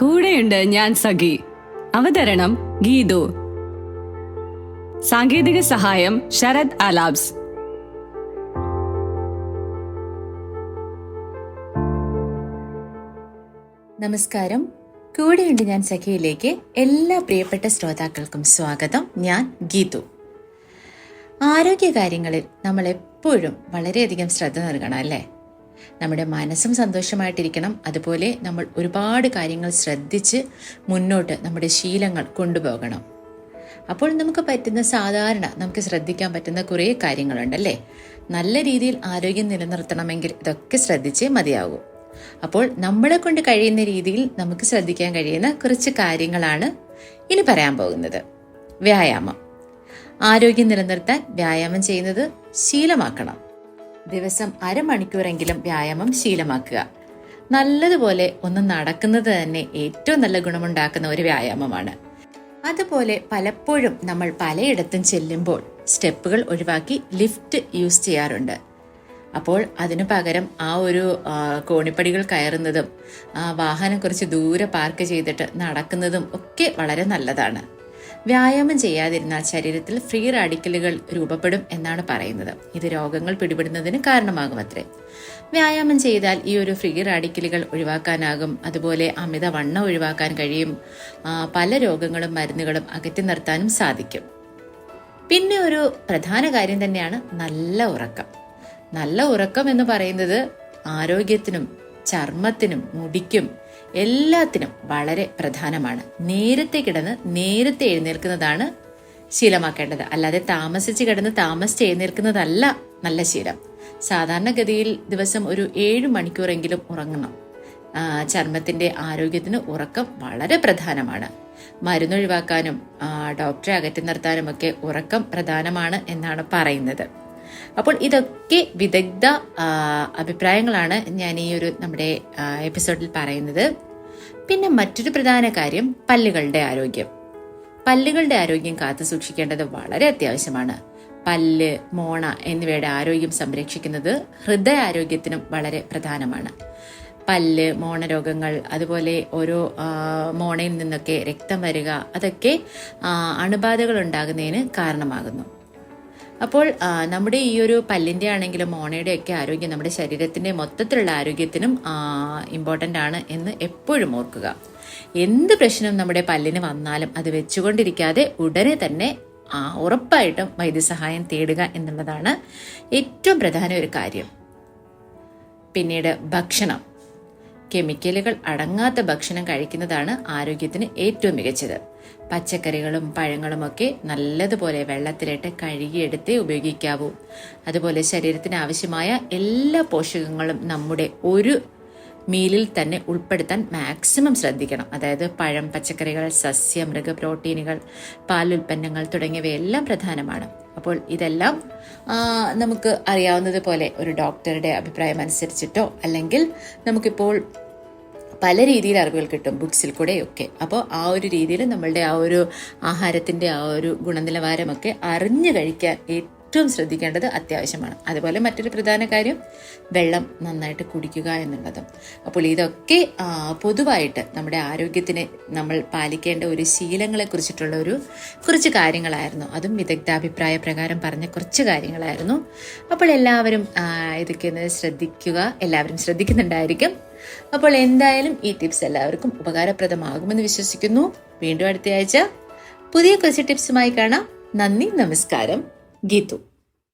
കൂടെയുണ്ട് ഞാൻ സഖി. അവതരണം ഗീതു. സാങ്കേതിക സഹായം ശരത് അലാബ്സ് നമസ്കാരം. കൂടെയുണ്ട് ഞാൻ സഖിയിലേക്ക് എല്ലാ പ്രിയപ്പെട്ട ശ്രോതാക്കൾക്കും സ്വാഗതം. ഞാൻ ഗീതു. ആരോഗ്യകാര്യങ്ങളിൽ നമ്മൾ എപ്പോഴും വളരെയധികം ശ്രദ്ധ നൽകണം അല്ലേ? നമ്മുടെ മനസ്സും സന്തോഷമായിട്ടിരിക്കണം. അതുപോലെ നമ്മൾ ഒരുപാട് കാര്യങ്ങൾ ശ്രദ്ധിച്ച് മുന്നോട്ട് നമ്മുടെ ശീലങ്ങൾ കൊണ്ടുപോകണം. അപ്പോൾ നമുക്ക് പറ്റുന്ന സാധാരണ നമുക്ക് ശ്രദ്ധിക്കാൻ പറ്റുന്ന കുറേ കാര്യങ്ങളുണ്ടല്ലേ? നല്ല രീതിയിൽ ആരോഗ്യം നിലനിർത്തണമെങ്കിൽ ഇതൊക്കെ ശ്രദ്ധിച്ചേ മതിയാകൂ. അപ്പോൾ നമ്മളെ കൊണ്ട് കഴിയുന്ന രീതിയിൽ നമുക്ക് ശ്രദ്ധിക്കാൻ കഴിയുന്ന കുറച്ച് കാര്യങ്ങളാണ് ഇനി പറയാൻ പോകുന്നത്. വ്യായാമം. ആരോഗ്യം നിലനിർത്താൻ വ്യായാമം ചെയ്യുന്നത് ശീലമാക്കണം. ദിവസം അരമണിക്കൂറെങ്കിലും വ്യായാമം ശീലമാക്കുക. നല്ലതുപോലെ ഒന്ന് നടക്കുന്നത് തന്നെ ഏറ്റവും നല്ല ഗുണമുണ്ടാക്കുന്ന ഒരു വ്യായാമമാണ്. അതുപോലെ പലപ്പോഴും നമ്മൾ പലയിടത്തും ചെല്ലുമ്പോൾ സ്റ്റെപ്പുകൾ ഒഴിവാക്കി ലിഫ്റ്റ് യൂസ് ചെയ്യാറുണ്ട്. അപ്പോൾ അതിനു പകരം ആ ഒരു കോണിപ്പടികൾ കയറുന്നതും ആ വാഹനം കുറച്ച് ദൂരെ പാർക്ക് ചെയ്തിട്ട് നടക്കുന്നതും ഒക്കെ വളരെ നല്ലതാണ്. വ്യായാമം ചെയ്യാതിരുന്നാൽ ശരീരത്തിൽ ഫ്രീ റാഡിക്കലുകൾ രൂപപ്പെടും എന്നാണ് പറയുന്നത്. ഇത് രോഗങ്ങൾ പിടിപെടുന്നതിന് കാരണമാകും അത്രേ വ്യായാമം ചെയ്താൽ ഈ ഒരു ഫ്രീ റാഡിക്കലുകൾ ഒഴിവാക്കാനാകും. അതുപോലെ അമിതവണ്ണം ഒഴിവാക്കാൻ കഴിയും. പല രോഗങ്ങളും മരുന്നുകളും അകറ്റി നിർത്താനും സാധിക്കും. പിന്നെ ഒരു പ്രധാന കാര്യം തന്നെയാണ് നല്ല ഉറക്കം. നല്ല ഉറക്കം എന്ന് പറയുന്നത് ആരോഗ്യത്തിനും ചർമ്മത്തിനും മുടിക്കും എല്ലാത്തിനും വളരെ പ്രധാനമാണ്. നേരത്തെ കിടന്ന് നേരത്തെ എഴുന്നേൽക്കുന്നതാണ് ശീലമാക്കേണ്ടത്. അല്ലാതെ താമസിച്ച് കിടന്ന് താമസിച്ച് എഴുന്നേൽക്കുന്നതല്ല നല്ല ശീലം. സാധാരണഗതിയിൽ ദിവസം ഒരു ഏഴ് മണിക്കൂറെങ്കിലും ഉറങ്ങണം. ചർമ്മത്തിന്റെ ആരോഗ്യത്തിന് ഉറക്കം വളരെ പ്രധാനമാണ്. മരുന്നൊഴിവാക്കാനും ഡോക്ടറെ അകറ്റി നിർത്താനും ഒക്കെ ഉറക്കം പ്രധാനമാണ് എന്നാണ് പറയുന്നത്. അപ്പോൾ ഇതൊക്കെ വിദഗ്ധ അഭിപ്രായങ്ങളാണ് ഞാൻ ഈ ഒരു നമ്മുടെ എപ്പിസോഡിൽ പറയുന്നത്. പിന്നെ മറ്റൊരു പ്രധാന കാര്യം പല്ലുകളുടെ ആരോഗ്യം. പല്ലുകളുടെ ആരോഗ്യം കാത്തു സൂക്ഷിക്കേണ്ടത് വളരെ അത്യാവശ്യമാണ്. പല്ല് മോണ എന്നിവയുടെ ആരോഗ്യം സംരക്ഷിക്കുന്നത് ഹൃദയാരോഗ്യത്തിനും വളരെ പ്രധാനമാണ്. പല്ല് മോണരോഗങ്ങൾ അതുപോലെ ഓരോ മോണയിൽ നിന്നൊക്കെ രക്തം വരിക അതൊക്കെ അണുബാധകൾ ഉണ്ടാകുന്നതിന് കാരണമാകുന്നു. അപ്പോൾ നമ്മുടെ ഈ ഒരു പല്ലിന്റെ ആണെങ്കിലും മോണയുടെ ഒക്കെ ആരോഗ്യം നമ്മുടെ ശരീരത്തിന്റെ മൊത്തത്തിലുള്ള ആരോഗ്യത്തിനും ഇമ്പോർട്ടന്റ് ആണ് എന്ന് എപ്പോഴും ഓർക്കുക. എന്ത് പ്രശ്നം നമ്മുടെ പല്ലിന് വന്നാലും അത് വെച്ചുകൊണ്ടിരിക്കാതെ ഉടനെ തന്നെ ഉറപ്പായിട്ടും വൈദ്യസഹായം തേടുക എന്നുള്ളതാണ് ഏറ്റവും പ്രധാന ഒരു കാര്യം. പിന്നീട് ഭക്ഷണം. കെമിക്കലുകൾ അടങ്ങാത്ത ഭക്ഷണം കഴിക്കുന്നതാണ് ആരോഗ്യത്തിന് ഏറ്റവും മികച്ചത്. പച്ചക്കറികളും പഴങ്ങളുമൊക്കെ നല്ലതുപോലെ വെള്ളത്തിലിട്ട് കഴുകിയെടുത്തേ ഉപയോഗിക്കാവൂ. അതുപോലെ ശരീരത്തിന് ആവശ്യമായ എല്ലാ പോഷകങ്ങളും നമ്മുടെ ഒരു മീലിൽ തന്നെ ഉൾപ്പെടുത്താൻ മാക്സിമം ശ്രദ്ധിക്കണം. അതായത് പഴം പച്ചക്കറികൾ സസ്യ മൃഗ പ്രോട്ടീനുകൾ പാൽ ഉൽപ്പന്നങ്ങൾ തുടങ്ങിയവയെല്ലാം പ്രധാനമാണ്. അപ്പോൾ ഇതെല്ലാം നമുക്ക് അറിയാവുന്നത് പോലെ ഒരു ഡോക്ടറുടെ അഭിപ്രായം അനുസരിച്ചിട്ടോ അല്ലെങ്കിൽ നമുക്കിപ്പോൾ പല രീതിയിൽ അറിവുകൾ കിട്ടും ബുക്സിൽ കൂടെയൊക്കെ. അപ്പോൾ ആ ഒരു രീതിയിൽ നമ്മളുടെ ആ ഒരു ആഹാരത്തിന്റെ ആ ഒരു ഗുണനിലവാരമൊക്കെ അറിഞ്ഞു കഴിക്കാൻ ഏറ്റവും ശ്രദ്ധിക്കേണ്ടത് അത്യാവശ്യമാണ്. അതുപോലെ മറ്റൊരു പ്രധാന കാര്യം വെള്ളം നന്നായിട്ട് കുടിക്കുക എന്നുള്ളതും. അപ്പോൾ ഇതൊക്കെ പൊതുവായിട്ട് നമ്മുടെ ആരോഗ്യത്തിന് നമ്മൾ പാലിക്കേണ്ട ഒരു ശീലങ്ങളെ കുറിച്ചിട്ടുള്ള ഒരു കുറച്ച് കാര്യങ്ങളായിരുന്നു. അതും വിദഗ്ധാഭിപ്രായ പ്രകാരം പറഞ്ഞ കുറച്ച് കാര്യങ്ങളായിരുന്നു. അപ്പോൾ എല്ലാവരും ഇതൊക്കെ ഒന്ന് ശ്രദ്ധിക്കുക. എല്ലാവരും ശ്രദ്ധിക്കുന്നുണ്ടായിരിക്കും. അപ്പോൾ എന്തായാലും ഈ ടിപ്സ് എല്ലാവർക്കും ഉപകാരപ്രദമാകുമെന്ന് വിശ്വസിക്കുന്നു. വീണ്ടും അടുത്ത ആഴ്ച പുതിയ കുറച്ച് ടിപ്സുമായി കാണാം. നന്ദി നമസ്കാരം. ഗീതു